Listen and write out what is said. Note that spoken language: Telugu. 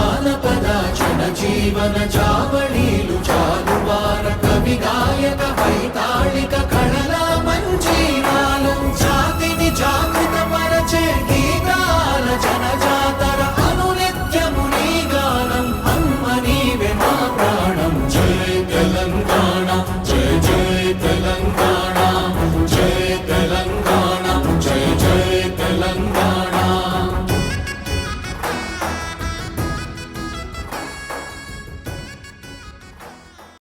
జానపద జన జీవన జావళీలు